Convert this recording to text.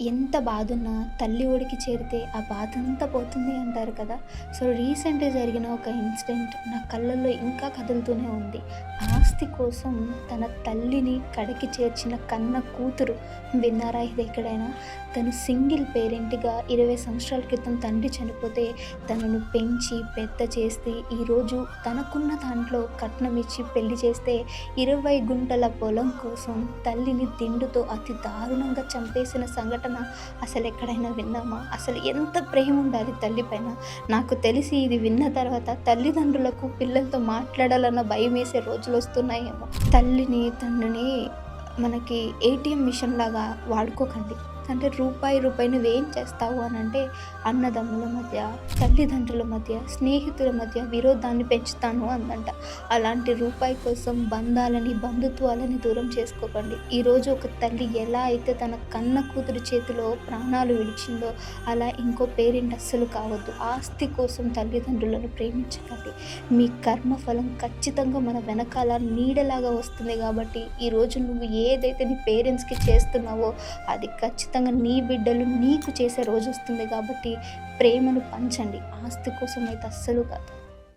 ఎంత బాధున్నా తల్లి ఒడికి చేరితే ఆ బాధ అంతా పోతుంది అంటారు కదా. సో రీసెంట్గా జరిగిన ఒక ఇన్సిడెంట్ నా కళ్ళల్లో ఇంకా కదులుతూనే ఉంది. ఆస్తి కోసం తన తల్లిని కడకి చేర్చిన కన్న కూతురు విన్నారా ఇది ఎక్కడైనా? తను సింగిల్ పేరెంట్గా ఇరవై సంవత్సరాల క్రితం తండ్రి చనిపోతే తనను పెంచి పెద్ద చేస్తే ఈరోజు తనకున్న దాంట్లో కట్నం ఇచ్చి పెళ్ళి చేస్తే ఇరవై గుంటల పొలం కోసం తల్లిని దిండుతో అతి దారుణంగా చంపేసిన సంఘటన అసలు ఎక్కడైనా విన్నామా? అసలు ఎంత ప్రేమ ఉండాలి తల్లి పైన? నాకు తెలిసి ఇది విన్న తర్వాత తల్లిదండ్రులకు పిల్లలతో మాట్లాడాలన్న భయం వేసే రోజులు వస్తున్నాయేమో. తల్లిని తండ్రిని మనకి ఏటీఎం మిషన్ లాగా వాడుకోకండి. అంటే రూపాయి రూపాయి నువ్వేం చేస్తావు అని అంటే అన్నదమ్ముల మధ్య తల్లిదండ్రుల మధ్య స్నేహితుల మధ్య విరోధాన్ని పెంచుతాను అందంట. అలాంటి రూపాయి కోసం బంధాలని బంధుత్వాలని దూరం చేసుకోకండి. ఈరోజు ఒక తల్లి ఎలా అయితే తన కన్న కూతురు చేతిలో ప్రాణాలు విడిచిందో అలా ఇంకో పేరెంట్ అస్సలు కావద్దు. ఆస్తి కోసం తల్లిదండ్రులను ప్రేమించకండి. మీ కర్మఫలం ఖచ్చితంగా మన వెనకాల నీడలాగా వస్తుంది కాబట్టి ఈరోజు నువ్వు ఏదైతే నీ పేరెంట్స్కి చేస్తున్నావో అది ఖచ్చితంగా ఖచ్చితంగా నీ బిడ్డలు నీకు చేసే రోజు వస్తుంది కాబట్టి ప్రేమను పంచండి. ఆస్తి కోసం అయితే అస్సలు కాదు.